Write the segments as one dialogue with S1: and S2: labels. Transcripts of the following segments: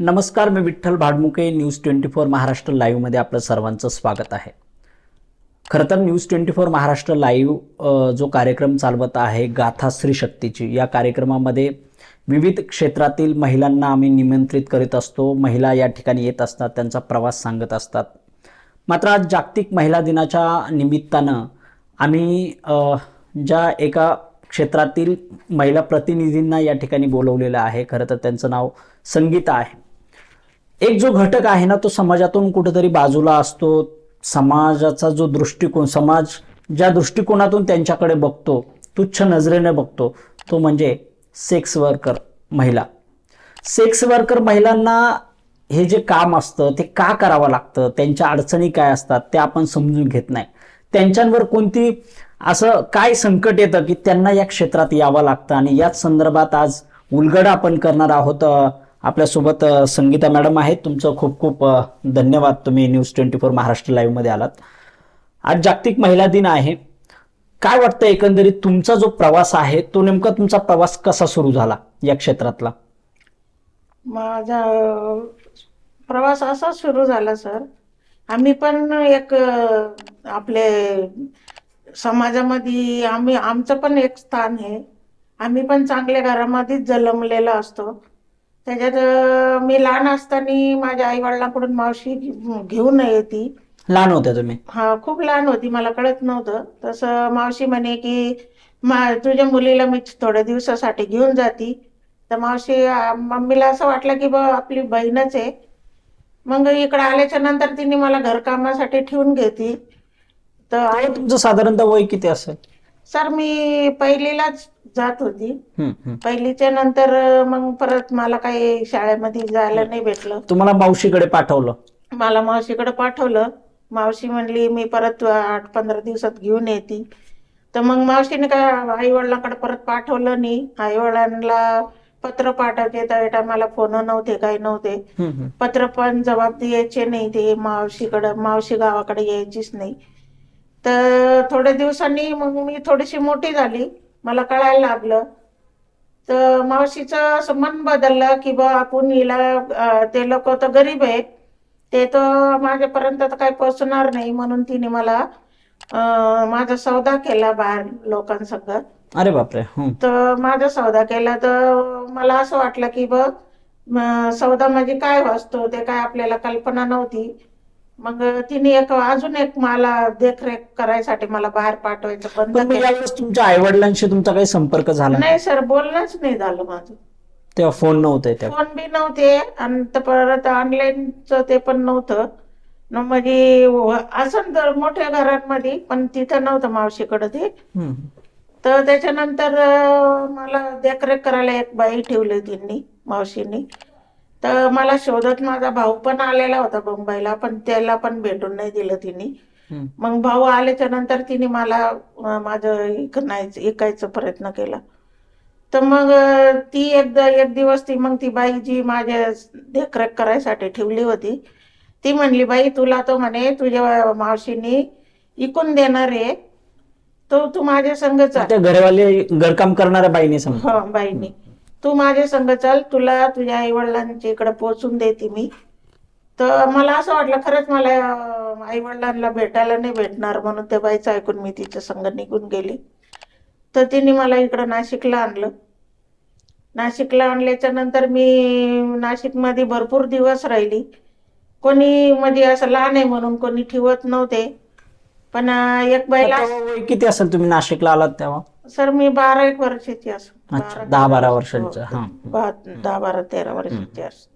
S1: नमस्कार मी Vitthal Bhadmuke news twenty four Maharashtra लाईव्हमध्ये आपलं सर्वांचं स्वागत आहे. खरं तर news twenty four Maharashtra live जो कार्यक्रम चालवत आहे गाथा स्त्री शक्तीची या कार्यक्रमामध्ये विविध क्षेत्रातील महिलांना आम्ही निमंत्रित करीत असतो. महिला या ठिकाणी येत असतात त्यांचा प्रवास सांगत असतात. मात्र आज जागतिक महिला दिनाच्या निमित्तानं आम्ही ज्या एका क्षेत्रातील महिला प्रतिनिधींना या ठिकाणी बोलवलेलं आहे खरं तर त्यांचं नाव संगीता आहे. एक जो घटक आहे ना तो समाजातून कुठेतरी बाजूला असतो. समाजाचा जो दृष्टिकोन समाज ज्या दृष्टिकोनातून त्यांच्याकडे बघतो तुच्छ नजरेने बघतो तो म्हणजे सेक्स वर्कर महिला. सेक्स वर्कर महिलांना हे जे काम असतं ते का करावं लागतं? त्यांच्या अडचणी काय असतात? ते आपण समजून घेत नाही. त्यांच्यावर कोणती असं काय संकट येतं की त्यांना या क्षेत्रात यावं लागतं आणि याच संदर्भात आज उलगडा आपण करणार आहोत आपल्यासोबत संगीता मॅडम आहेत. तुमचं खूप खूप धन्यवाद. तुम्ही न्यूज ट्वेंटी फोर महाराष्ट्र लाईव्हमध्ये आलात. आज जागतिक महिला दिन आहे. काय वाटतं एकंदरीत तुमचा जो प्रवास आहे तो नेमका तुमचा प्रवास कसा सुरू झाला या क्षेत्रातला?
S2: माझा प्रवास असा सुरू झाला सर. आम्ही पण एक आपले समाजामध्ये आम्ही आमचं पण एक स्थान आहे. आम्ही पण चांगल्या घरामध्येच जन्मलेला असतो. त्याच्यात मी लहान असताना माझ्या आई वडिलांकडून मावशी घेऊन येते.
S1: लहान होत्या तुम्ही?
S2: हा खूप लहान होती मला कळत नव्हतं. तसं मावशी म्हणे की मा तुझ्या मुलीला मी थोड्या दिवसासाठी घेऊन जाती. तर मावशी मम्मीला असं वाटलं की बा आपली बहीणच आहे. मग इकडे आल्याच्यानंतर तिने मला घरकामासाठी ठेवून घेतली. तर आई
S1: तुमचं साधारणतः वय किती असेल?
S2: सर मी पहिलीलाच जात होती. पहिलीच्या नंतर मग परत मला काही शाळेमध्ये जायला नाही भेटलं.
S1: तुम्हाला मावशीकडे पाठवलं?
S2: मला मावशीकडे पाठवलं. मावशी म्हणली मी परत आठ पंधरा दिवसात घेऊन येते. तर मग मावशीने काय आई वडिलांकडे परत पाठवलं नाही. आई वडिलांना पत्र पाठवते त्या टायमाला फोन नव्हते काही नव्हते. पत्र पण जबाब द्यायचे नाही ते मावशीकडं. मावशी गावाकडे यायचीच नाही. तर थोड्या दिवसांनी मग मी थोडीशी मोठी झाली. मला कळायला लागलं. तर मावशीचं असं मन बदललं की बा आपण हिला ते लोक तर गरीब आहे ते तर माझ्यापर्यंत तर काही पोचणार नाही म्हणून तिने मला माझा सौदा केला बाहेर लोकांसंग
S1: अरे बापरे.
S2: तर माझा सौदा केला. तर मला असं वाटलं की बघ सौदा म्हणजे काय असतो ते काय आपल्याला कल्पना नव्हती. मग तिने एक अजून एक मला देखरेख करायसाठी मला बाहेर पाठवायचं बंद
S1: पण मग
S2: केलं.
S1: यावेळेस तुमच्या आई वडिलांशी तुमचा काही संपर्क झाला नाही?
S2: सर बोलणंच नाही झालं माझं.
S1: तेव्हा फोन नव्हते तेव्हा
S2: फोन बी नव्हते आणि परत ऑनलाईनच ते पण नव्हतं. न म्हणजे व- असं तर मोठ्या घरांमध्ये पण तिथं नव्हतं मावशीकडं ते.
S1: हम्म.
S2: तर त्याच्यानंतर अं, मला देखरेख करायला एक बाई ठेवली त्यांनी मावशीनी. तर मला शोधत माझा भाऊ पण आलेला होता मुंबईला पण त्याला पण भेटून नाही दिलं तिने. मग भाऊ आल्याच्यानंतर तिने मला माझं इकण्याचं इकायचा प्रयत्न केला. तर मग ती एकदा एक दिवस ती मग ती बाई जी माझ्या देखरेख करायसाठी ठेवली होती ती म्हणली बाई तुला तो म्हणे तुझ्या मावशीनी इकून देणार आहे. तो तू माझ्या
S1: त्या घरवाले घरकाम करणाऱ्या बाईने
S2: हो बाईनी. तू माझ्या संग चल तुला तुझ्या आई वडिलांच्या इकडे पोहोचून देते मी. तर मला असं वाटलं खरंच मला आई वडिलांना भेटायला नाही भेटणार म्हणून त्या बाईचं ऐकून मी तिच्या संग निघून गेली. तर तिने मला इकडं नाशिकला आणलं. नाशिकला आणल्याच्या नंतर मी नाशिकमध्ये भरपूर दिवस राहिली. कोणी म्हणजे असं लहान आहे म्हणून कोणी ठेवत नव्हते. पण एक बाईला
S1: किती असेल तुम्ही नाशिकला आलात तेव्हा?
S2: सर मी बारा एक वर्षाची असो
S1: अच्छा, दहा बारा वर्षांचं,
S2: हो. बा- दहा बारा तेरा वर्षाची असो.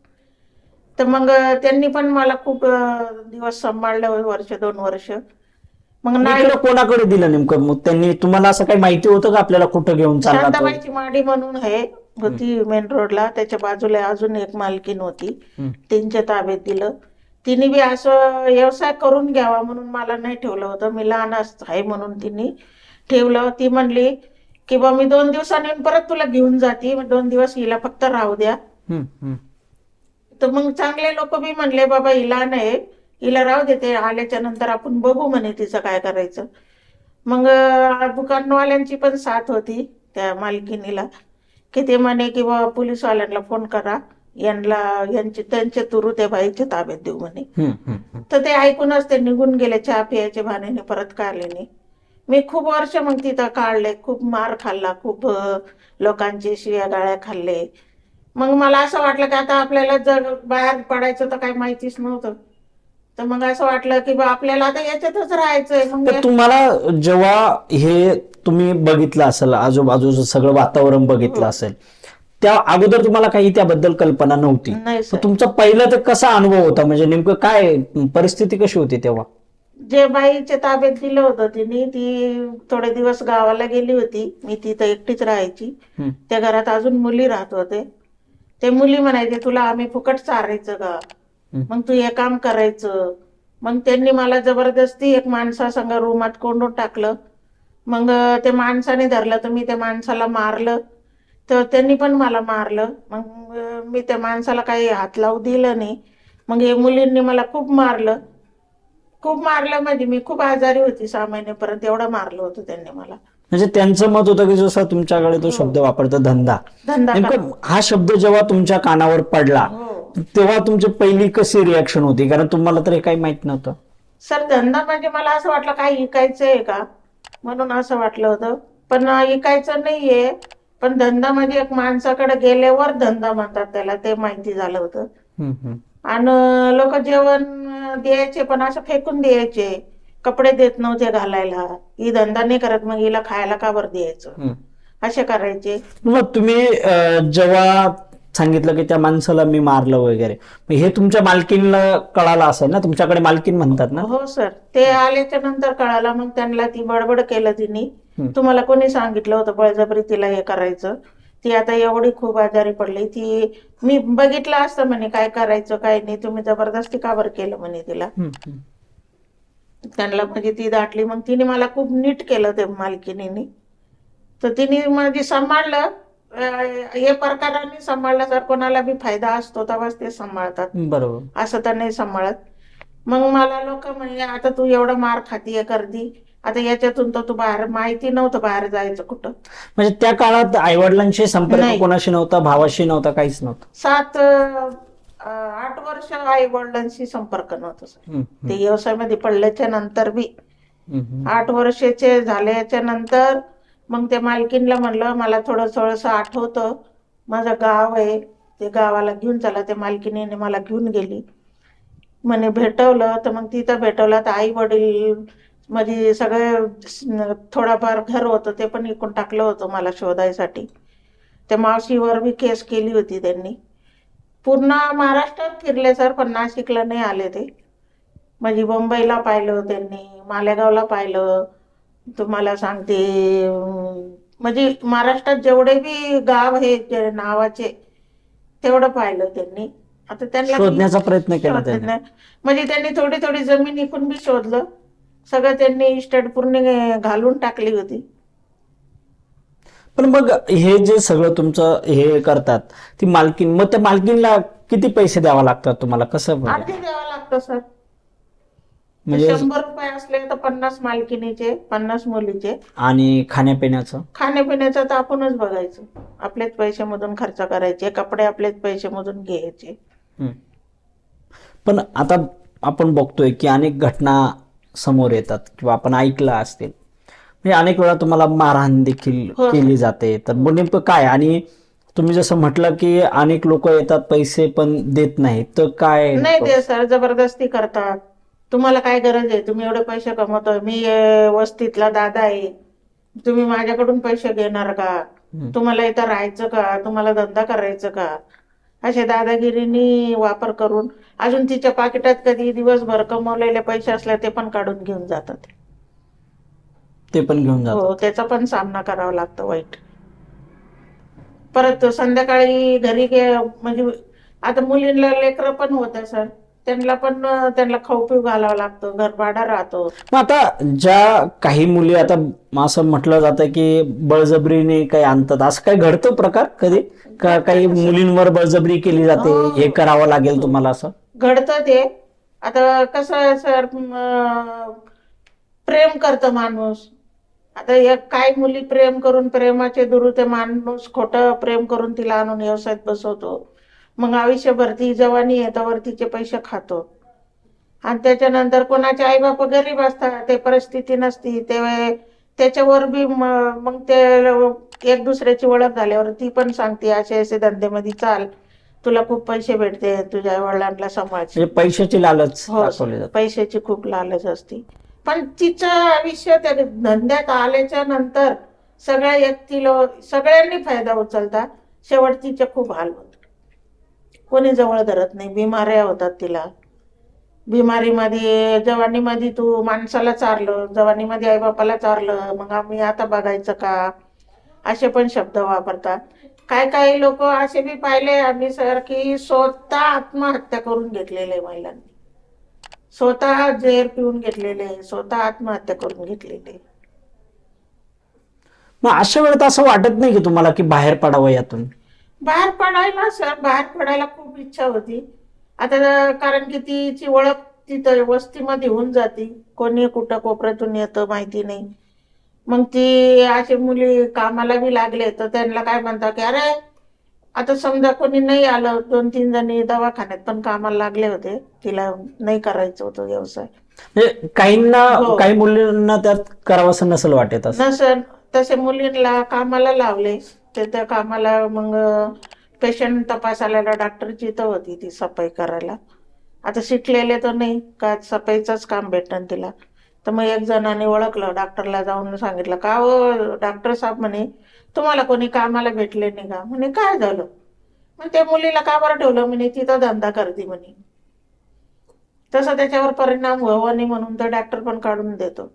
S2: तर मग त्यांनी पण मला खूप अं, दिवस सांभाळलं वर्ष दोन वर्ष. मग नाही
S1: इकडं कोणाकडे दिलं नेमकं? मग त्यांनी तुम्हाला असं काही माहिती होतं का आपल्याला कुठं घेऊन चालला तो?
S2: शांताबाईची माडी म्हणून आहे होती मेन रोडला त्याच्या बाजूला अजून एक मालकीन होती.
S1: हम्म.
S2: त्यांच्या ताब्यात दिलं. तिने बी असं व्यवसाय करून घ्यावा म्हणून मला नाही ठेवलं होतं. मी लहान अस- आहे म्हणून तिने ठेवलं. ती म्हणली की बा मी दोन दिवसांनी परत तुला घेऊन जाते. दोन दिवस हिला फक्त राहू द्या. तर मग चांगले लोक बी म्हणले बाबा हिला नाही. हिला राहू दे ते आल्याच्यानंतर आपण बघू म्हणे तिचं काय करायचं. मग दुकानवाल्यांची पण साथ होती त्या मालकिनीला की ते म्हणे की बा पोलीसवाल्यांना फोन करा. यांना यांचे त्यांचे तुरू त्या बाईच्या ताब्यात देऊ म्हणे. तर ते ऐकूनच ते निघून गेले चहा पियाच्या भाण्याने परत का आले नाही मी खूप वर्ष मग तिथं काढले खूप मार खाल्ला खूप लोकांचे शिव्या गाळ्या खाल्ले. मग मला असं वाटलं की आता आपल्याला जग बाहेर पडायचं तर काही माहितीच नव्हतं. तर मग असं वाटलं की बा आपल्याला आता याच्यातच राहायचंय. मग
S1: तर तुम्हाला जेव्हा हे तुम्ही बघितलं असेल आजूबाजूचं सगळं वातावरण बघितलं असेल त्या अगोदर तुम्हाला काही त्याबद्दल कल्पना नव्हती. तर तुमचा पहिला ते कसा अनुभव होता? म्हणजे नेमकं काय परिस्थिती कशी होती तेव्हा?
S2: जे बाईच्या ताब्यात दिलं होतं तिने ती थोडे दिवस गावाला गेली होती. मी तिथं एकटीच राहायची. त्या घरात अजून मुली राहत होते. ते मुली म्हणायचे तुला आम्ही फुकट चारायचं का. मग तू हे काम करायचं. मग त्यांनी मला जबरदस्ती एक माणसासंग रूमात कोंडून टाकलं. मग ते माणसाने धरलं तर मी त्या माणसाला मारलं. तर त्यांनी पण मला मारलं. मग मी त्या माणसाला काही हात लावू दिलं नाही. मग हे मुलींनी मला खूप मारलं. खूप मारलं म्हणजे मी खूप आजारी होती सहा महिन्यापर्यंत एवढं मारलं होतं त्यांनी मला.
S1: म्हणजे त्यांचं मत होतं की जसं तुमच्याकडे तो शब्द वापरतो धंदा.
S2: धंदा.
S1: नेमकं हा शब्द जेव्हा तुमच्या कानावर पडला
S2: हो.
S1: तेव्हा तुमची पहिली कशी रिॲक्शन होती? कारण तुम्हाला तर हे काही माहीत नव्हतं.
S2: सर धंदा म्हणजे मला असं वाटलं काही इकायचं आहे का? म्हणून असं वाटलं होतं. पण इकायचं नाहीये. पण धंदा म्हणजे एक माणसाकडे गेल्यावर धंदा म्हणतात त्याला ते माहिती झालं होतं.
S1: हम्म, हम्म.
S2: आणि लोक जेवण द्यायचे पण असं फेकून द्यायचे. कपडे देत नव्हते घालायला. ही धंदा नाही करत मग हिला खायला का बरं द्यायचं. असे करायचे.
S1: मग तुम्ही अं, जेव्हा सांगितलं की त्या माणसाला मी मारलं वगैरे मग हे तुमच्या मालकीनला कळालं असेल ना? तुमच्याकडे मालकीन म्हणतात ना?
S2: हो सर. ते आल्याच्यानंतर कळालं. मग त्यांना ती बडबड केलं तिने. तुम्हाला कोणी सांगितलं होतं बळजबरी तिला हे करायचं? ती आता एवढी खूप आजारी पडली. ती मी बघितलं असतं म्हणे काय करायचं काय नाही. तुम्ही जबरदस्ती का बरं केलं म्हणे तिला. त्यांना म्हणजे ती दाटली. मग तिने मला खूप नीट केलं ते मालकिनीने तर तिने म्हणजे सांभाळलं. हे प्रकाराने सांभाळलं. तर कोणाला बी फायदा असतो तेव्हाच ते सांभाळतात.
S1: बरोबर.
S2: असं तर नाही सांभाळत. मग मला लोक म्हणजे आता तू एवढा मार खातीये करती. आता याच्यातून तर तू बाहेर माहिती नव्हतं बाहेर जायचं कुठं.
S1: म्हणजे त्या काळात आई वडिलांशी संपर्क
S2: नाही.
S1: कोणाशी नव्हता भावाशी नव्हता काहीच नव्हतं?
S2: सात अं, आठ वर्ष आई वडिलांशी संपर्क नव्हता सर
S1: हम्म,
S2: ते व्यवसायामध्ये पडल्याच्या नंतर बी.
S1: हम्म, हम्म.
S2: आठ वर्षाचे झाल्याच्यानंतर मग त्या मालकीनला म्हणलं मला थोडं थोडंसं आठवतं. माझं गाव आहे. ते गावाला घेऊन चला. त्या मालकीनीने मला घेऊन गेली. म्हणे भेटवलं. तर मग तिथं भेटवलं. तर आई वडील म्हणजे सगळं थोडाफार घर होतं ते पण इकून टाकलं होतं मला शोधायसाठी. त्या मावशीवर बी केस केली होती त्यांनी. पूर्ण महाराष्ट्रात फिरले सर पण नाशिकला नाही आले ते. म्हणजे मुंबईला पाहिलं त्यांनी मालेगावला पाहिलं. तुम्हाला सांगते म्हणजे महाराष्ट्रात जेवढे बी गाव जे नावाचे तेवढं पाहिलं त्यांनी. आता त्यांना
S1: शोधण्याचा प्रयत्न केला
S2: म्हणजे त्यांनी थोडी थोडी जमीन इकून बी शोधलं. सगळं त्यांनी इस्टेट पूर्ण घालून टाकली होती.
S1: पण मग हे जे सगळं तुमचं हे करतात ती मालकीन मग त्या मालकीनला किती पैसे द्यावा लागतात तुम्हाला? कसं?
S2: अर्धे द्यावं लागतं सर.
S1: म्हणजे
S2: शंभर रुपये असले तर पन्नास मालकिनीचे पन्नास मुलीचे.
S1: आणि खाण्यापिण्याचं?
S2: खाण्यापिण्याचं तर आपणच बघायचं. आपलेच पैशामधून खर्च करायचे कपडे आपलेच पैशामधून घ्यायचे.
S1: हम्म. पण आता आपण बघतोय की अनेक घटना समोर येतात किंवा आपण ऐकलं असतील. म्हणजे अनेक वेळा तुम्हाला मारहाण देखील
S2: हो.
S1: केली जाते. तर मग नेमकं काय? आणि तुम्ही जसं म्हटलं की अनेक लोक येतात पैसे पण देत नाहीत. तर काय
S2: नाही ते सर जबरदस्ती करतात. तुम्हाला काय गरज आहे? तुम्ही एवढे पैसे कमवतोय. मी वस्तीतला दादा आहे. तुम्ही माझ्याकडून पैसे घेणार का. तुम्हाला इथं राहायचं का? तुम्हाला धंदा करायचं का? असे दादागिरीनी वापर करून अजून तिच्या पाकिटात कधी दिवसभर कमवलेले पैसे असले ते पण काढून घेऊन जातात.
S1: ते पण घेऊन जातात.
S2: हो त्याचा पण सामना करावा लागतो वाईट. परत संध्याकाळी घरी गे म्हणजे आता मुलींना लेकरं पण होतं सर. त्यांना पण त्यांना खाऊ पिऊ घालावं लागतं घर भाडा राहतो.
S1: मग आता ज्या काही मुली आता असं म्हटलं जातं की बळजबरीने काही आणतात असं काही घडतं प्रकार कधी? का काही मुलींवर बळजबरी केली जाते
S2: हो.
S1: हे करावं लागेल तुम्हाला असं?
S2: घडतं ते. आता कसं आहे सर प्रेम करतं माणूस. आता एक काही मुली प्रेम करून प्रेमाचे दुरू ते माणूस खोटं प्रेम करून तिला आणून व्यवसायात बसवतो. मग आयुष्यभर ती जवानी येतावर तिचे पैसे खातो. आणि त्याच्यानंतर कोणाचे आई बाप गरीब असतात ते परिस्थिती नसती ते त्याच्यावर बी मग ते एक दुसऱ्याची ओळख झाल्यावर ती पण सांगते असे असे धंद्यामध्ये चाल तुला खूप पैसे भेटते तुझ्या वडिलांना सांभाळचे
S1: म्हणजे पैशाची लालच
S2: हो पैशाची खूप लालच असते. पण तिचं आयुष्य त्या धंद्यात आल्याच्यानंतर सगळ्या व्यक्तीला सगळ्यांनी फायदा उचलता शेवट तिचे खूप हाल होत. कोणी जवळ धरत नाही. बिमाऱ्या होतात तिला. बिमारीमध्ये जवानीमध्ये तू माणसाला चारलं जवानीमध्ये आईबापाला चारलं मग आम्ही आता बघायचं का? असे पण शब्द वापरतात. काय काही लोक असे बी पाहिले आम्ही सर की स्वतः आत्महत्या करून घेतलेले महिलांनी. स्वतः झेर पिऊन घेतलेले स्वतः आत्महत्या करून घेतलेले.
S1: मग अशा वेळेत असं वाटत नाही की तुम्हाला की बाहेर पडावं यातून?
S2: बाहेर पडायला सर बाहेर पडायला खूप इच्छा होती. आता कारण की तिची ओळख तिथं वस्तीमध्ये होऊन जाते. कोणी कुठं कोपऱ्यातून येतं माहिती नाही. मग ती अशी मुली कामाला बी लागले तर त्यांना काय म्हणतात की अरे आता समजा कोणी नाही आलं दोन तीन जणी दवाखान्यात पण कामाला लागले होते. तिला नाही करायचं होतं व्यवसाय.
S1: म्हणजे काहींना
S2: हो.
S1: काही मुलींना त्यात करावंसं नसेल वाटत असं.
S2: नसन तसे मुलींना कामाला लावले. ते त्या कामाला मग पेशंट तपासायला डॉक्टर जिथं होती ती सफाई करायला. आता शिकलेले तर नाही का सफाईचंच काम भेटन तिला. तर मग एक जणाने ओळखलं डॉक्टरला जाऊन सांगितलं का हो डॉक्टर साहेब म्हणे तुम्हाला कोणी कामाला भेटले नाही का? म्हणे काय झालं? मग त्या मुलीला का बरं ठेवलं म्हणे तिथं धंदा करते म्हणे. तसं त्याच्यावर परिणाम व्हावा नाही म्हणून तर डॉक्टर पण काढून देतो.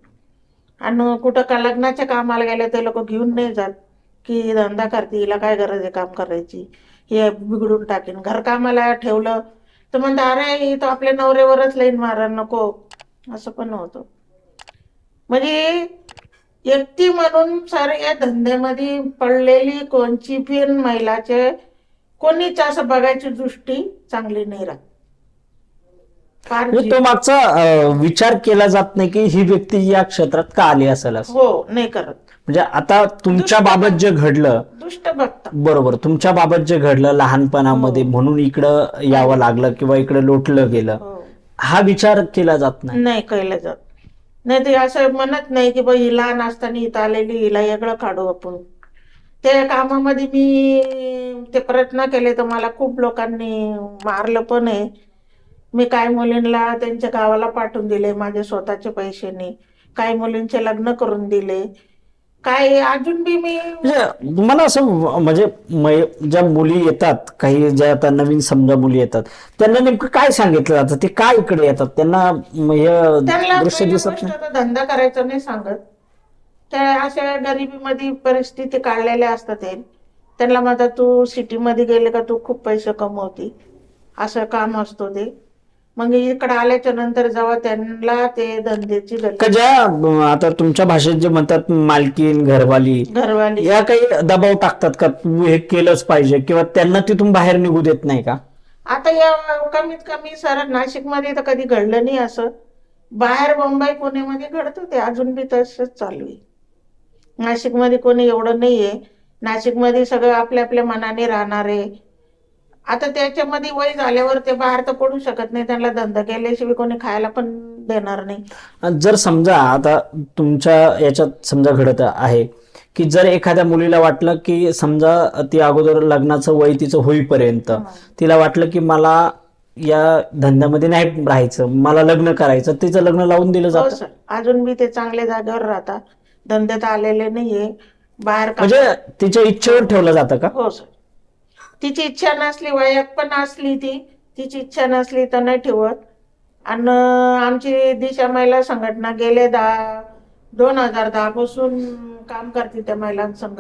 S2: आणि कुठं का लग्नाच्या कामाला गेले ते लोक घेऊन नाही जात. की धंदा करते हिला काय गरज आहे काम करायची? हे बिघडून टाकेन. घरकामाला ठेवलं तर म्हणता अरे ही तर आपल्या नवऱ्यावरच लाईन मारा नको. असं पण होतं. म्हणजे व्यक्ती म्हणून सर या धंद्यामध्ये पडलेली कोणची पण महिलाचे कोणीच असं बघायची दृष्टी चांगली नाही राहत.
S1: म्हणजे तो मागचा विचार केला जात नाही की ही व्यक्ती या क्षेत्रात का आली असेल असं.
S2: हो नाही करत.
S1: म्हणजे आता तुमच्या बाबत जे घडलं
S2: दुष्ट
S1: बरोबर तुमच्या बाबत जे घडलं लहानपणामध्ये
S2: हो.
S1: म्हणून इकडं यावं लागलं किंवा इकडे लोटलं गेलं
S2: हो.
S1: हा विचार केला जात नाही?
S2: नाही केलं जात. नाही ते असं म्हणत नाही की बाई लहान असताना इथं आलेली हिला वेगळं काढू आपण. त्या कामामध्ये मी ते प्रयत्न केले तर मला खूप लोकांनी मारलं पण आहे. मी काही मुलींना त्यांच्या गावाला पाठवून दिले माझे स्वतःचे पैशाने काही मुलींचे लग्न करून दिले. काय अजून बी मी
S1: म्हणजे तुम्हाला असं व- म्हणजे मै- ज्या मुली येतात काही ज्या आता नवीन समजा मुली येतात त्यांना नेमकं काय सांगितलं जातं? ते काय इकडे येतात? त्यांना म- हे
S2: त्यांना
S1: दृश्य
S2: पहिली
S1: दिसत
S2: गोष्ट
S1: नाही?
S2: तर धंदा करायचा नाही सांगत. त्या अशा गरिबीमध्ये परिस्थिती काढलेल्या असतात ते त्यांना म्हणतात तू सिटीमध्ये गेले का? तू खूप पैसे कमवती. असं काम असतो ते. मग इकडे आल्याच्यानंतर जेव्हा त्यांना ते धंद्याची
S1: का ज्या अं, आता तुमच्या भाषेत जे म्हणतात मालकीन घरवाली
S2: घरवाली.
S1: या काही दबाव टाकतात का? तू हे केलंच पाहिजे किंवा त्यांना तिथून बाहेर निघू देत नाही का?
S2: आता या कमीत कमी सर नाशिकमध्ये तर कधी घडलं नाही असं. बाहेर मुंबई पुण्यामध्ये घडतं ते अजून बी तसंच चालू आहे. नाशिकमध्ये कोणी एवढं नाहीये. नाशिकमध्ये सगळं आपल्या आपल्या मनाने राहणारे आता त्याच्यामध्ये वय झाल्यावर ते बाहेर तर पडू शकत नाही. त्यांना धंदा केल्याशिवाय कोणी खायला पण देणार नाही.
S1: आणि जर समजा आता तुमच्या याच्यात समजा घडत आहे की जर एखाद्या मुलीला वाटलं की समजा ती अगोदर लग्नाचं वय तिचं होईपर्यंत तिला वाटलं की मला या धंद्यामध्ये नाही राहायचं मला लग्न करायचं तिचं लग्न लावून दिलं
S2: हो
S1: जातं.
S2: सर. अजून बी ते चांगल्या जागेवर राहतात. धंद्यात आलेले नाहीये. बाहेर
S1: म्हणजे तिच्या इच्छेवर ठेवलं जातं का?
S2: हो सर. तिची इच्छा नसली वयात पण असली ती. तिची इच्छा नसली तर नाही ठेवत. आणि आमची दिशा महिला संघटना गेले दहा दोन हजार दहा पासून काम करते त्या महिलांसंघ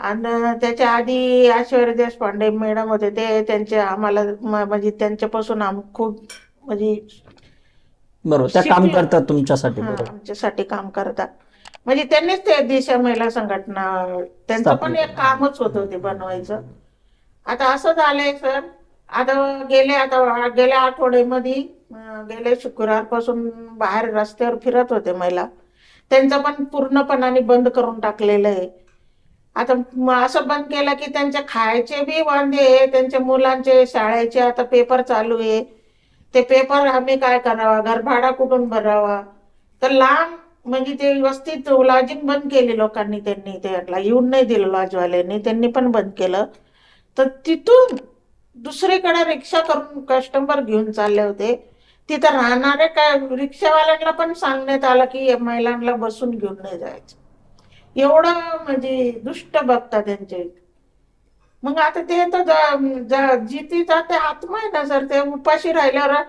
S2: आणि त्याच्या आधी ऐश्वर्या देशपांडे मॅडम होते ते त्यांचे आम्हाला म्हणजे त्यांच्यापासून आम खूप म्हणजे
S1: बरोबर त्या काम. करतात तुमच्यासाठी
S2: आमच्यासाठी काम करतात. म्हणजे त्यांनीच ते दिशा महिला संघटना त्यांचं पण एक कामच होतं ते बनवायचं. आता असं झालंय सर. आता गेले आता गेल्या आठवड्यामध्ये अं, गेल्या शुक्रवारपासून बाहेर रस्त्यावर फिरत होते महिला. त्यांचं पण पूर्णपणाने बंद करून टाकलेलं आहे. आता असं बंद केलं की त्यांचे खायचे बी वांदे त्यांच्या मुलांचे शाळेचे आता पेपर चालू आहे. ते पेपर आम्ही काय करावा घरभाडा कुठून भरावा? तर लांब म्हणजे ते व्यवस्थित लॉजिंग बंद केली लोकांनी त्यांनी त्याला येऊन नाही दिलं लॉजवाल्यांनी त्यांनी पण बंद केलं. तर तिथून दुसरीकडे रिक्षा करून कस्टमर घेऊन चालले होते. तिथं राहणारे काय रिक्षावाल्यांना पण सांगण्यात आलं की या महिलांना बसून घेऊन नाही जायचं. एवढं म्हणजे दुष्ट बघता त्यांचे. मग आता ते तर जिथे जाते आत्मा आहे ना सर ते उपाशी राहिल्यावर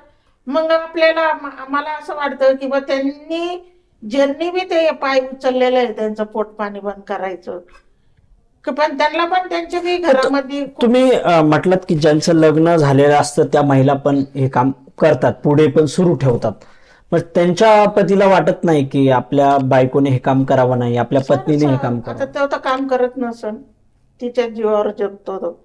S2: मग आपल्याला आम्हाला असं वाटतं की बा त्यांनी ज्यांनी बी ते पाय उचललेलं आहे त्यांचं पोट पाणी बंद करायचं. पण त्यांना पण त्यांच्या बी घरामध्ये
S1: तुम्ही अं, म्हटलात की ज्यांचं लग्न झालेलं असतं त्या महिला पण हे काम करतात पुढे पण सुरू ठेवतात. मग त्यांच्या पतीला वाटत नाही की आपल्या बायकोने हे काम करावं नाही आपल्या पत्नीने हे काम
S2: आता
S1: करावं
S2: तो काम करत नसन. तिच्या जीवावर जगतो तो.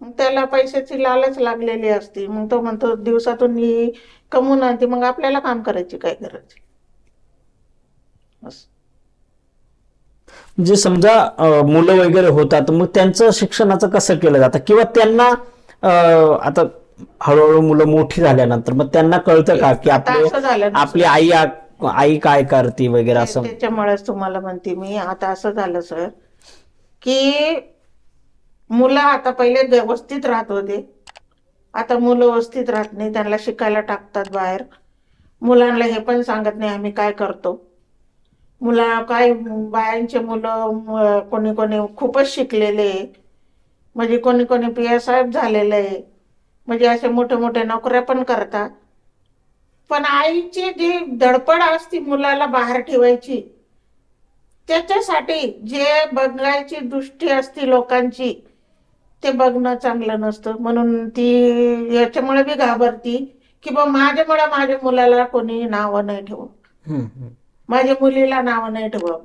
S2: मग त्याला पैशाची लालच लागलेली असती. मग तो म्हणतो दिवसातून ही कमवून आणते मग आपल्याला काम करायची काय गरज? असं.
S1: म्हणजे समजा मुलं वगैरे होतात मग त्यांचं शिक्षणाचं कसं केलं जातं? किंवा त्यांना आता हळूहळू मुलं मोठी झाल्यानंतर मग त्यांना कळतं का की
S2: आता
S1: आपले आपली आई आई काय करते वगैरे असं?
S2: त्याच्यामुळेच तुम्हाला म्हणते मी आता असं झालं सर की मुलं आता पहिले व्यवस्थित राहत होते. आता मुलं व्यवस्थित राहत नाही त्यांना शिकायला टाकतात बाहेर. मुलांना हे पण सांगत नाही आम्ही काय करतो. मुला काय बायांचे मुलं कोणी कोणी खूपच शिकलेले म्हणजे कोणी कोणी पी एस आय झालेले आहे. म्हणजे असे मोठे मोठे नोकऱ्या पण करतात. पण आईची जी धडपड असती मुलाला बाहेर ठेवायची त्याच्यासाठी जे बघायची दृष्टी असती लोकांची ते बघणं चांगलं नसतं. म्हणून ती याच्यामुळे बी घाबरती की बा माझ्यामुळे माझ्या मुलाला कोणी नावं नाही ठेवू माझ्या मुलीला नावं नाही ठेवा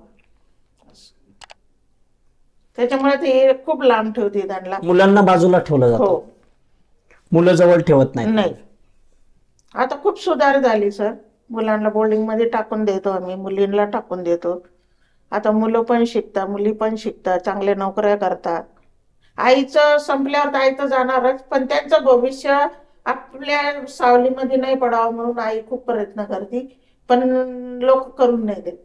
S2: त्याच्यामुळे ते खूप लांब ठेवते त्यांना.
S1: मुलांना बाजूला ठेवलं
S2: हो.
S1: जातं मुलं जवळ ठेवत नाही
S2: नाही. आता खूप सुधार झाली सर. मुलांना बोर्डिंगमध्ये टाकून देतो आम्ही. मुलींना टाकून देतो. आता मुलं पण शिकतात मुली पण शिकतात चांगल्या नोकऱ्या करतात. आईचं संपल्यावर तर आई तर जाणारच पण त्यांचं भविष्य आपल्या सावलीमध्ये नाही पडावं म्हणून आई खूप प्रयत्न करते. पण लोक करून नाही देत.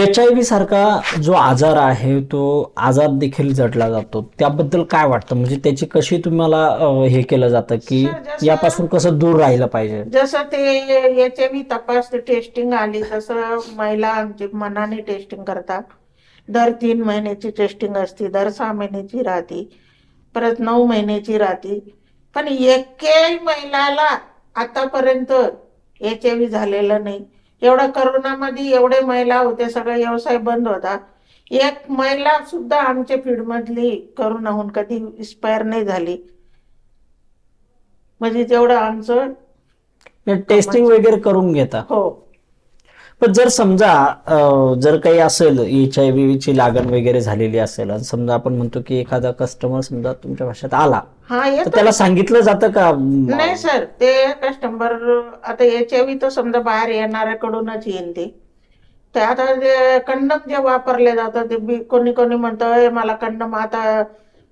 S1: एच आय व्ही सारखा जो आजार आहे तो आजार देखील जडला जातो. त्याबद्दल काय वाटतं? म्हणजे त्याची कशी तुम्हाला हे केलं जातं की यापासून कसं दूर राहिलं पाहिजे?
S2: जसं ते याचे बी तपास टेस्टिंग आली तसं महिला आमची मनाने टेस्टिंग करतात. दर तीन महिन्याची टेस्टिंग असते दर सहा महिन्याची राहते. परत नऊ महिन्याची राहते. पण एकही महिलाला आतापर्यंत एच आय व्ही झालेलं नाही. एवढा करोनामध्ये एवढे महिला होते सगळे व्यवसाय बंद होता. एक महिला सुद्धा आमच्या फील्डमधली करोनाहून कधी एक्सपायर नाही झाली. म्हणजे तेवढं आमचं
S1: टेस्टिंग वगैरे करून घेता.
S2: हो.
S1: पण जर समजा जर काही असेल एच आय व्ही ची लागण वगैरे झालेली असेल आणि समजा आपण म्हणतो की एखादा कस्टमर समजा तुमच्या भाषेत आला
S2: हा
S1: तर
S2: येतो.
S1: त्याला सांगितलं जातं का?
S2: नाही सर ते कस्टमर आता याच्या तर समजा बाहेर येणाऱ्याकडूनच येईन ते. तर आता जे कंडम जे वापरले जातात ते बी कोणी कोणी म्हणतं "ए, मला कंडम आता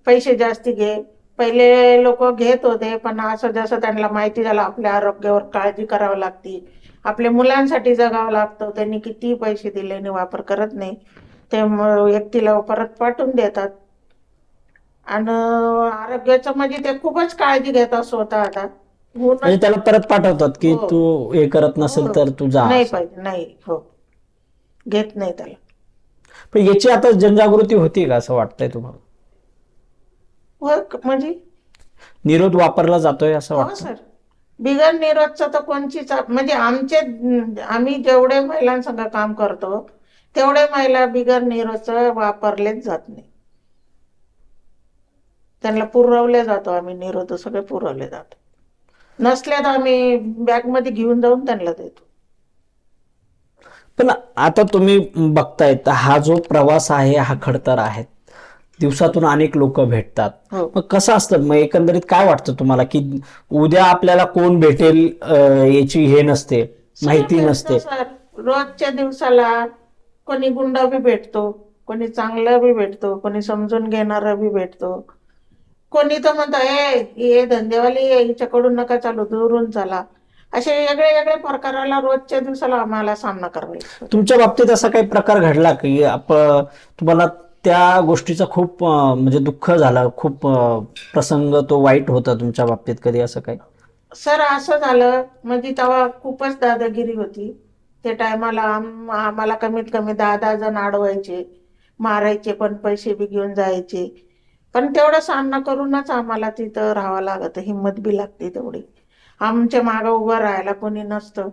S2: पैसे जास्ती घे. पहिले लोक घेत होते पण असं जसं त्यांना माहिती झालं आपल्या आरोग्यावर काळजी करावी लागती. आपल्या मुलांसाठी जगावं लागतं. त्यांनी किती पैसे दिले आणि वापर करत नाही. ते व्यक्तीला परत पाठवून देतात. आणि आरोग्याचं म्हणजे ते खूपच काळजी घेतात स्वतः आता.
S1: म्हणजे त्याला परत पाठवतात की
S2: हो.
S1: तू हे करत नसेल
S2: हो.
S1: तर तू जा
S2: नाही. पाहिजे नाही हो. घेत नाही त्याला.
S1: पण याची आता जनजागृती होती का असं वाटतंय तुम्हाला?
S2: हो म्हणजे?
S1: निरोध वापरला जातोय असं
S2: हो
S1: वाटतं
S2: सर. बिगर निरोधचं तर कोणचीच म्हणजे आमचे आम्ही जेवढे महिलांसंग काम करतो तेवढे महिला बिगर निरोधचं वापरलेच जात नाही. त्यांना पुरवले जातो आम्ही निरोध सगळे पुरवले जातो नसले तर आम्ही बॅगमध्ये घेऊन जाऊन त्यांना देतो.
S1: पण आता तुम्ही बघताय हा जो प्रवास आहे हा खडतर आहे. दिवसातून अनेक लोक भेटतात.
S2: हो.
S1: मग कसं असतं? मग एकंदरीत काय वाटतं तुम्हाला की उद्या आपल्याला कोण भेटेल याची हे नसते माहिती नसते?
S2: रोजच्या दिवसाला कोणी गुंडा बी भेटतो कोणी चांगला बी भेटतो कोणी समजून घेणारा बी भेटतो. कोणी तर म्हणतं ए हे धंदेवाली हिच्याकडून नका चालू दुरून चला. असे वेगळे वेगळे प्रकाराला रोजच्या दिवसाला आम्हाला सामना करावा लागतो
S1: तुमच्या बाबतीत असा काही प्रकार घडला की आप तुम्हाला त्या गोष्टीचा खूप म्हणजे दुःख झालं. खूप प्रसंग तो वाईट होता तुमच्या बाबतीत कधी असं काही?
S2: सर असं झालं. म्हणजे तेव्हा खूपच दादागिरी होती. त्या टायमाला आम्हाला कमीत कमी दहा दहा जण अडवायचे. मारायचे पण पैसे बी घेऊन जायचे. पण तेवढा सामना करूनच आम्हाला तिथं राहावं लागत. हिंमत बी लागते तेवढी. आमच्या मागं उभं राहायला कोणी नसतं.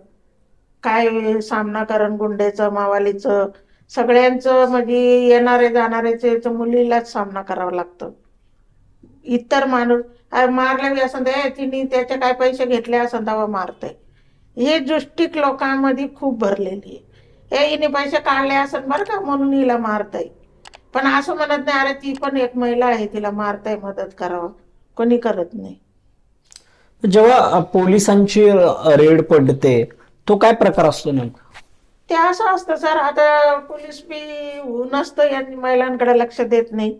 S2: काय सामना करण गुंड्याचं मावालीचं सगळ्यांचं म्हणजे येणारे जाणाऱ्याचे मुलीलाच सामना करावा लागतो. इतर माणूस अरे मारले बी असं ते तिने त्याचे काय पैसे घेतले असं तेव्हा मारते. हे दृष्टिक लोकांमध्ये खूप भरलेली आहे. हे हिने पैसे काढले असं बरं का म्हणून हिला मारताय. पण असं म्हणत नाही अरे ती पण एक महिला आहे तिला मारताय मदत करावं. कोणी करत नाही.
S1: जेव्हा पोलिसांची रेड पडते तो काय प्रकार असतो नेमका?
S2: ते असं असतं सर आता पोलीस बी नसतं या महिलांकडे लक्ष देत नाही.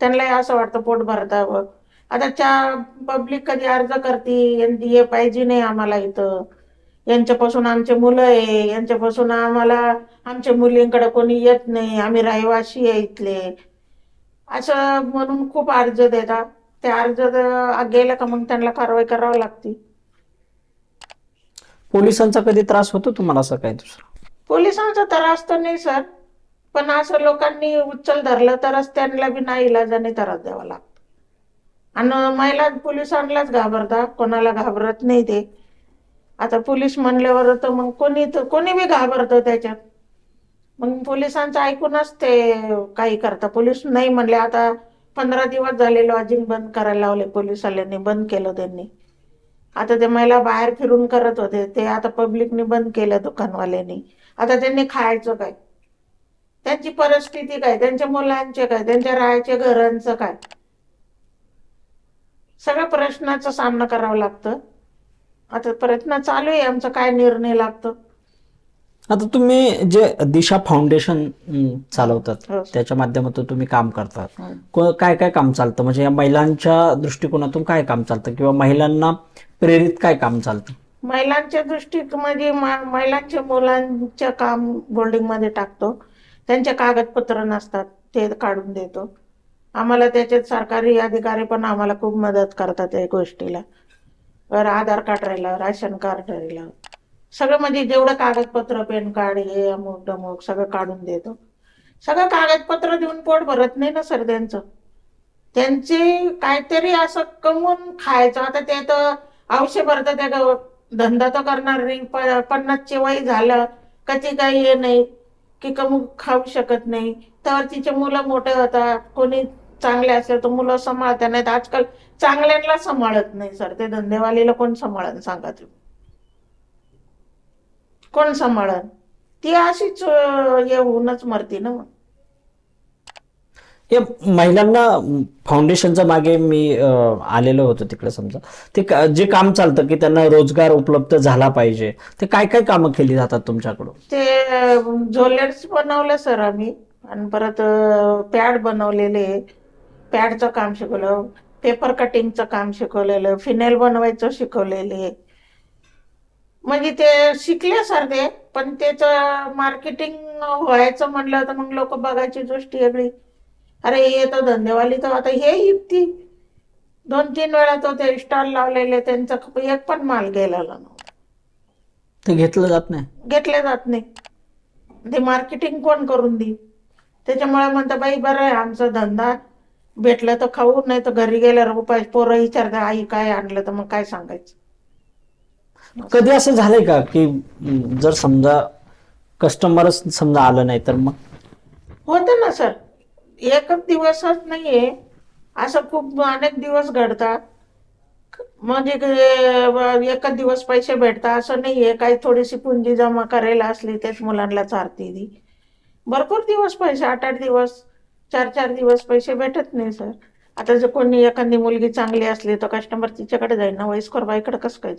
S2: त्यांनाही असं वाटतं पोट भरतावं. आता च्या पब्लिक कधी अर्ज करते? यांनी हे पाहिजे नाही आम्हाला इथं. यांच्यापासून आमचे मुलं आहे. यांच्यापासून आम्हाला आमच्या मुलींकडे कोणी येत नाही. आम्ही रहिवासी आहे इथले. असं म्हणून खूप अर्ज देतात ते अर्ज गेला गेलं का मग त्यांना कारवाई करावी लागते.
S1: पोलिसांचा कधी त्रास होतो तुम्हाला असं काय दुसरं?
S2: पोलिसांचा त्रास तर नाही सर. पण असं लोकांनी उचल धरलं तरच त्यांना बी नाही इलाजाने त्रास द्यावा लागतो. आणि महिला पोलिसांनाच घाबरतात कोणाला घाबरत नाही ते. आता पोलीस म्हणल्यावर तर मग कोणी तर कोणी बी घाबरतं त्याच्यात. मग पोलिसांचं ऐकूनच ते काही करतात पोलीस नाही म्हणले आता पंधरा दिवस झाले लॉजिंग बंद करायला लावले पोलिसवाल्यांनी बंद केलं त्यांनी. आता ते महिला बाहेर फिरून करत होते. ते आता पब्लिकने बंद केलं दुकानवाल्यांनी. आता त्यांनी खायचं काय? त्यांची परिस्थिती काय? त्यांच्या मुलांचे काय? त्यांच्या राहायच्या घरांचं काय? सगळ्या प्रश्नाचा सामना करावा लागतं. आता प्रयत्न चालू आहे. आमचा काय निर्णय लागतो?
S1: आता तुम्ही जे दिशा फाउंडेशन चालवतात
S2: हो.
S1: त्याच्या माध्यमातून तुम्ही काम करतात. को- काय काय काम चालतं? म्हणजे या महिलांच्या दृष्टिकोनातून काय काम चालतं? किंवा महिलांना प्रेरित काय काम चालतं?
S2: महिलांच्या दृष्टीत म्हणजे महिलांच्या मुलांच्या काम बोर्डिंगमध्ये टाकतो. त्यांचे कागदपत्र नसतात ते काढून देतो. आम्हाला त्याच्यात सरकारी अधिकारी पण आम्हाला खूप मदत करतात या गोष्टीला. आधार कार्ड राहिलं राशन कार्ड राहिलं. सगळं म्हणजे जेवढं कागदपत्र पॅन कार्ड हे अमुक डमुक सगळं काढून देतो. सगळं कागदपत्र देऊन पोट भरत नाही ना सर त्यांचं. त्यांचे काहीतरी असं कमवून खायचं. आता ते तर औषध भरतं त्या धंदा तर करणार नाही. पन्नासचे वय झालं कधी काही हे नाही की कमू खाऊ शकत नाही. तर तिचे मुलं मोठे होतात कोणी चांगले असले तर मुलं सांभाळतात नाहीत. आजकाल चांगल्यांना सांभाळत नाही सर. ते धंदेवालीला कोण सांभाळत सांगा तुम्ही? कोण सांभाळन ती अशीच अं, होऊनच मरते ना मग.
S1: या महिलांना फाउंडेशनच्या मागे मी आलेलो होतो तिकडे समजा. ते जे काम चालतं की त्यांना रोजगार उपलब्ध झाला पाहिजे ते काय काय कामं केली जातात तुमच्याकडून?
S2: ते झोलेट्स बनवलं सर आम्ही आणि परत पॅड बनवलेले. पॅडचं काम शिकवलं पेपर कटिंगचं काम शिकवलेलं फिनेल बनवायचं शिकवलेले. म्हणजे ते शिकले सर ते पण त्याचं मार्केटिंग व्हायचं म्हणलं तर मग लोक बघायची दृष्टी वेगळी. अरे हे तर धंदेवाली तर आता हे इकती दोन तीन वेळा तो ते स्टॉल लावलेले त्यांचा एक पण माल गेलेला नव्हता.
S1: ते घेतलं जात नाही.
S2: घेतले जात नाही. ते मार्केटिंग कोण करून देईल? त्याच्यामुळे म्हणतं बाई बरं आहे आमचा धंदा भेटलं तर खाऊ नाही तर घरी गेल्यावर उपाय पोरं विचारते आई काय आणलं तर मग काय सांगायचं?
S1: कधी असं झालंय का की जर समजा कस्टमरच समजा आलं नाही तर मग?
S2: होतं ना सर. एकच दिवसच नाहीये. असं खूप अनेक दिवस घडतात. म्हणजे एकच दिवस पैसे भेटतात. असं नाहीये. काही थोडीशी पुंजी जमा करायला असली तेच मुलांना चारते ती. भरपूर दिवस पैसे आठ आठ दिवस चार चार दिवस पैसे भेटत नाही सर. आता जर कोणी एखादी मुलगी चांगली असली तर कस्टमर तिच्याकडे जाईल ना? वयस्कर बाईकडे कसं काय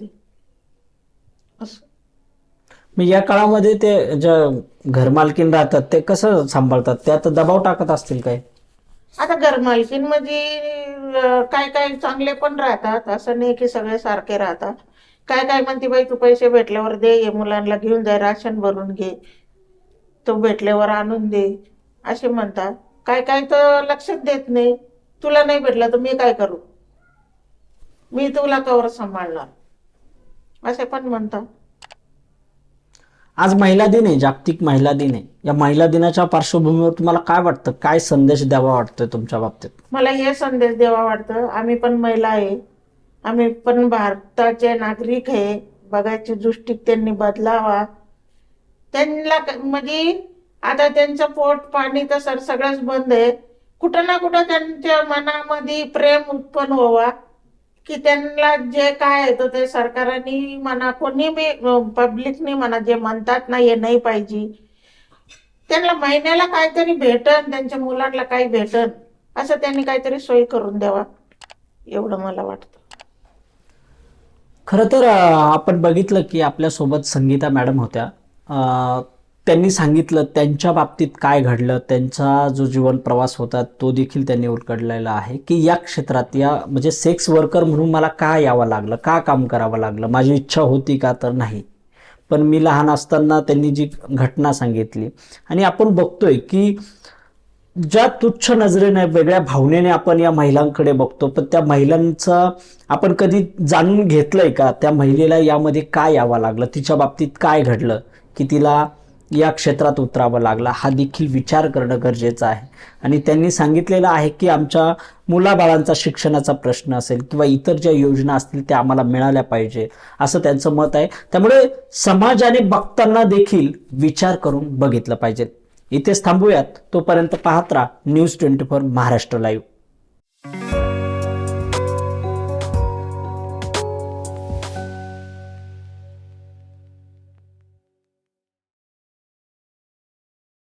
S1: मग या काळामध्ये ते ज्या घरमालकीन राहतात ते कसं सांभाळतात? ते आता दबाव टाकत असतील काय?
S2: आता घरमालकीन म्हणजे अं, काय काय चांगले पण राहतात. असं नाही की सगळे सारखे राहतात. काय काय म्हणते बाई तू पैसे भेटल्यावर दे ये मुलांना घेऊन जाय राशन भरून घे. तो भेटल्यावर आणून दे. असे म्हणतात. काय काय तर लक्षच देत नाही. तुला नाही भेटलं तर मी काय करू? मी तुला कवर सांभाळणार? असे पण म्हणतात.
S1: आज महिला दिन आहे जागतिक महिला दिन आहे. या महिला दिनाच्या पार्श्वभूमीवर तुम्हाला काय वाटतं? काय संदेश द्यावा वाटतोय तुमच्या बाबतीत?
S2: मला हे संदेश द्यावा वाटतं. आम्ही पण महिला आहे. आम्ही पण भारताचे नागरिक आहे. बघायची दृष्टी त्यांनी बदलावा. त्यांना क- म्हणजे आता त्यांचं पोट पाणी तर सर सगळंच बंद आहे. कुठं ना कुठं त्यांच्या मनामध्ये प्रेम उत्पन्न व्हावा. की त्यांना जे काय येतं तर ते सरकारने म्हणा कोणी बी पब्लिकने म्हणा जे म्हणतात ना हे नाही पाहिजे. त्यांना महिन्याला काहीतरी भेटन त्यांच्या मुलांना काही भेटन असं त्यांनी काहीतरी सोय करून द्यावा एवढं मला वाटतं.
S1: खरं तर आपण बघितलं की आपल्यासोबत संगीता मॅडम होत्या. त्यांनी सांगितलं त्यांच्या बाबतीत काय घडलं त्यांचा जो जीवन प्रवास होता तो देखील त्यांनी उलगडलेला आहे की या क्षेत्रात या म्हणजे सेक्स वर्कर म्हणून मला का यावं लागलं का काम करावं लागलं? माझी इच्छा होती का तर नाही. पण मी लहान असताना त्यांनी जी घटना सांगितली आणि आपण बघतोय की ज्या तुच्छ नजरेने वेगळ्या भावनेने आपण या महिलांकडे बघतो पण त्या महिलांचा आपण कधी जाणून घेतलंय का? त्या महिलेला यामध्ये काय यावं लागलं? तिच्या बाबतीत काय घडलं? की तिला या क्षेत्रात उतरावं लागला. हा देखील विचार करणं गरजेचं आहे. आणि त्यांनी सांगितलेलं आहे की आमच्या मुलाबाळांचा शिक्षणाचा प्रश्न असेल किंवा इतर ज्या योजना असतील त्या आम्हाला मिळाल्या पाहिजे असं त्यांचं मत आहे. त्यामुळे समाजाने बघताना देखील विचार करून बघितलं पाहिजे. इथेच थांबूयात. तोपर्यंत पाहत राहा news twenty four Maharashtra live.